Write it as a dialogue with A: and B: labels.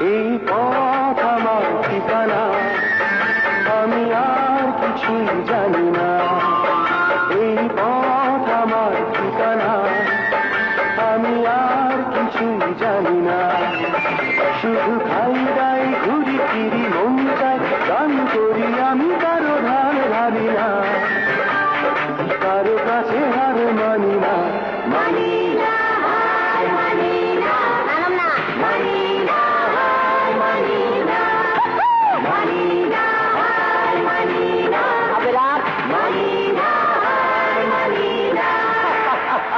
A: এই পথ আমার ঠিকানা। আমি আর কিছুই জানি না। এই পথ আমার ঠিকানা। আমি আর কিছুই জানি না। শুধু খাই দাই ঘুরি